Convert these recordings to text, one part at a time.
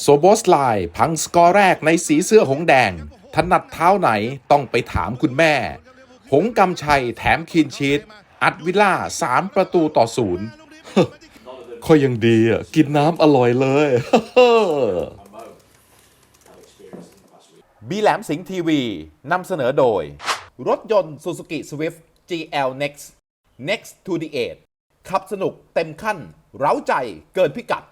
โซโบสไลพังสกอร์แรกในสีเสื้อหงแดง ถนัดเท้าไหนต้องไปถามคุณแม่ หงกำชัยแถมคีนชีตอัดวิลล่า3ประตูต่อศูนย์ค่อยยังดีอะ กินน้ำอร่อยเลยบีแหลมสิงห์ทีวีนำเสนอโดย รถยนต์ Suzuki Swift GL Next Next to the Edge ขับสนุกเต็มขั้น เร้าใจเกินพิกัด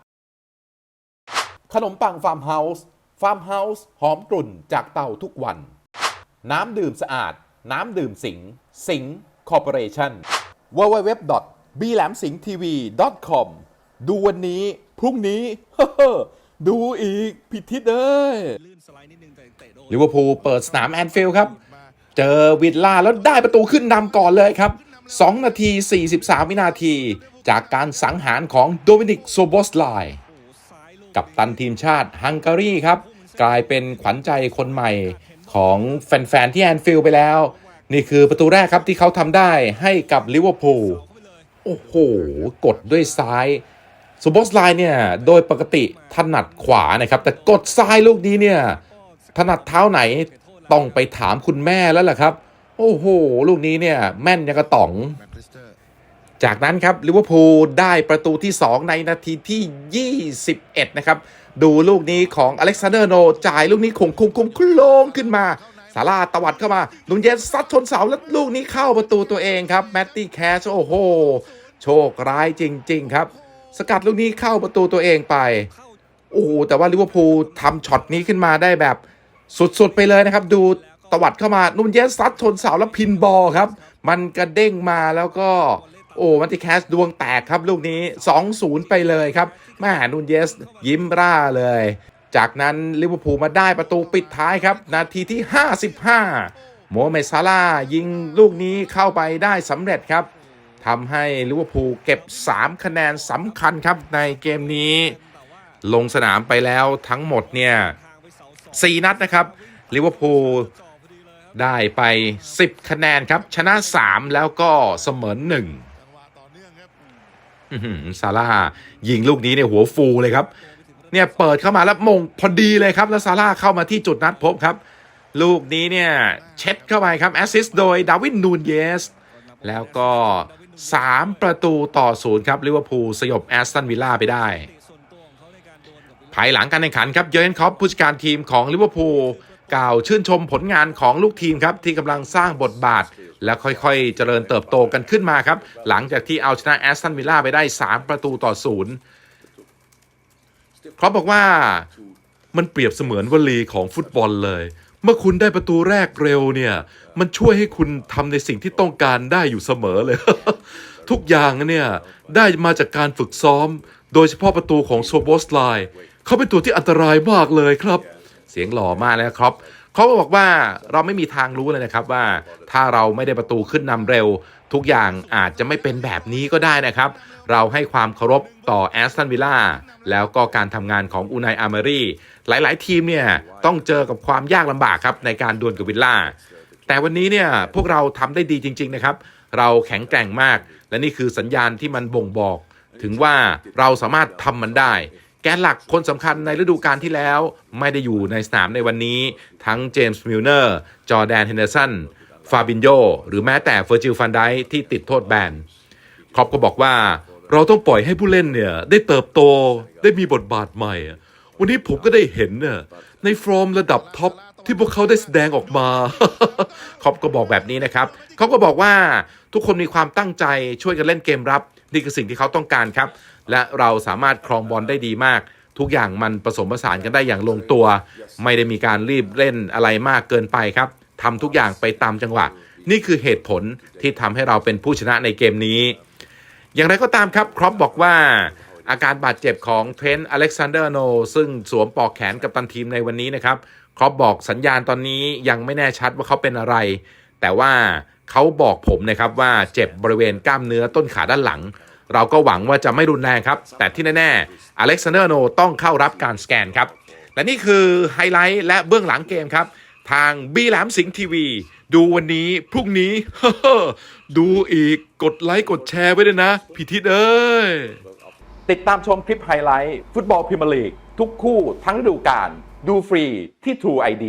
ขนมปังฟาร์มเฮาส์ฟาร์มเฮาส์หอมกลุ่นจากเตาทุกวัน น้ำดื่มสะอาด น้ำดื่มสิง สิงคอร์ปอเรชั่น www b l a m s i n g t v com ดูวันนี้พรุ่งนี้ ดูอีกพิทิศเอ้ยลิเวอร์พูลเปิดสนามแอนฟิลด์ครับ เจอวิลล่าแล้วได้ประตูขึ้นนำก่อนเลยครับ 2 นาที 43 วินาที จากการสังหารของโดมินิกโซโบสไลน์ กับตันทีมชาติฮังการีครับ กลายเป็นขวัญใจคนใหม่ของแฟน ๆ ที่แอนฟิลด์ไปแล้ว นี่คือประตูแรกครับที่เขาทำได้ให้กับลิเวอร์พูลโอ้โห กดด้วยซ้ายโซโบสไลน์เนี่ย โดยปกติถนัดขวานะครับ แต่กดซ้ายลูกนี้เนี่ย ถนัดเท้าไหนต้องไปถามคุณแม่แล้วล่ะครับ โอ้โห ลูกนี้เนี่ย แม่นยังกระต่อง จากนั้นครับลิเวอร์พูลได้ประตูที่ 2 ในนาทีที่ 21 นะครับ ดูลูกนี้ของอเล็กซานเดอร์โน จ่ายลูกนี้คงคงคงโคลงขึ้นมาซาราตวัดเข้ามานุนเยสซัดชนเสาแล้วลูกนี้เข้าประตูตัวเองครับ แมตตี้แคชโอ้โห โชคร้ายจริง ๆ ครับ สกัดลูกนี้เข้าประตูตัวเองไป โอ้โห แต่ว่าลิเวอร์พูลทำช็อตนี้ขึ้นมาได้แบบสุด ๆ ไปเลยนะครับ ดูตวัดเข้ามานุ่นเยสซัดชนเสาแล้วพินบอลครับ มันกระเด้งมาแล้วก็ โอ้มันติแคสดวงแตกครับลูกนี้ 2-0 ไปเลยครับแม่นุนเยส ยิ้มร่าเลย จากนั้นลิเวอร์พูลมาได้ประตูปิดท้ายครับ นาทีที่ 55 โมเมซาลายิงลูกนี้เข้าไปได้สำเร็จครับทำให้ลิเวอร์พูลเก็บ 3 คะแนนสำคัญครับในเกมนี้ ลงสนามไปแล้วทั้งหมดเนี่ย4นัดนะครับลิเวอร์พูลได้ไป 10 คะแนนครับ ชนะ 3 แล้วก็เสมอ1 ซาร่ายิงลูกนี้เนี่ยหัวฟูเลยครับ เนี่ยเปิดเข้ามาแล้วมงพอดีเลยครับ แล้วซาร่าเข้ามาที่จุดนัดพบครับ ลูกนี้เนี่ยเช็ดเข้าไปครับแอสซิสต์โดยดาวินนูนเยส แล้วก็ 3 ประตูต่อศูนย์ครับลิเวอร์พูลสยบแอสตันวิลล่าไปได้ ภายหลังการแข่งขันครับเยอร์เกนคล็อปผู้จัดการทีมของลิเวอร์พูลกล่าวชื่นชมผลงานของลูกทีมครับที่กำลังสร้างบทบาท และค่อยๆ เจริญเติบโตกันขึ้นมาครับ หลังจากที่เอาชนะแอสตันวิลล่าไปได้ 3 ประตูต่อศูนย์ครอปบอกว่ามันเปรียบเสมือนวลีของฟุตบอลเลย เมื่อคุณได้ประตูแรกเร็วเนี่ย มันช่วยให้คุณทำในสิ่งที่ต้องการได้อยู่เสมอเลย ทุกอย่างเนี่ย ได้มาจากการฝึกซ้อม โดยเฉพาะประตูของโซโบสไลน์เขาเป็นตัวที่อันตรายมากเลยครับ เสียงหล่อมากเลยนะครับ เขาบอกว่าเราไม่มีทางรู้เลยนะครับว่า ถ้าเราไม่ได้ประตูขึ้นนำเร็ว ทุกอย่างอาจจะไม่เป็นแบบนี้ก็ได้นะครับ เราให้ความเคารพต่อแอสตันวิลล่าแล้วก็การทำงานของอูนายอาร์เมรีหลาย ๆ ทีมเนี่ยต้องเจอกับความยากลำบากครับในการดวลกับวิลล่าแต่วันนี้เนี่ยพวกเราทำได้ดีจริง ๆ นะครับ เราแข็งแกร่งมาก และนี่คือสัญญาณที่มันบ่งบอกถึงว่าเราสามารถทำมันได้ แกนหลักคนสำคัญในฤดูกาลที่แล้ว ไม่ได้อยู่ในสนามในวันนี้ ทั้งเจมส์มิลเนอร์ จอแดนเฮนเดอร์สัน ฟาบินโย หรือแม้แต่เฟอร์จิลฟันไดที่ติดโทษแบนครอปก็บอกว่าเราต้องปล่อยให้ผู้เล่นเนี่ยได้เติบโตได้มีบทบาทใหม่ วันนี้ผมก็ได้เห็นน่ะในฟอร์มระดับท็อปที่พวกเขาได้แสดงออกมาครอปก็บอกแบบนี้นะครับเขาก็บอกว่าทุกคนมีความตั้งใจช่วยกันเล่นเกมรับ นี่คือสิ่งที่เขาต้องการครับ และเราสามารถครองบอลได้ดีมาก ทุกอย่างมันผสมผสานกันได้อย่างลงตัว ไม่ได้มีการรีบเล่นอะไรมากเกินไปครับทำทุกอย่างไปตามจังหวะ นี่คือเหตุผลที่ทำให้เราเป็นผู้ชนะในเกมนี้ อย่างไรก็ตามครับครอปบอกว่าอาการบาดเจ็บของเทรนต์อเล็กซานเดอร์โน ซึ่งสวมปลอกแขนกับตันทีมในวันนี้นะครับ ครอปบอกสัญญาณตอนนี้ยังไม่แน่ชัดว่าเขาเป็นอะไร แต่ว่าเขาบอกผมนะครับว่าเจ็บบริเวณกล้ามเนื้อต้นขาด้านหลัง เราก็หวังว่าจะไม่รุนแรงครับ แต่ที่แน่ๆอเล็กซานเดอร์โนต้องเข้ารับการสแกนครับ และนี่คือไฮไลท์และเบื้องหลังเกมครับ ทางบีแหลมสิงห์ทีวี ดูวันนี้พรุ่งนี้ ดูอีกกดไลค์กดแชร์ไว้ด้วยนะพี่ทิศเอ้ย ติดตามชมคลิปไฮไลท์ ฟุตบอลพรีเมียร์ลีก ทุกคู่ทั้งฤดูกาลดูฟรีที่ True ID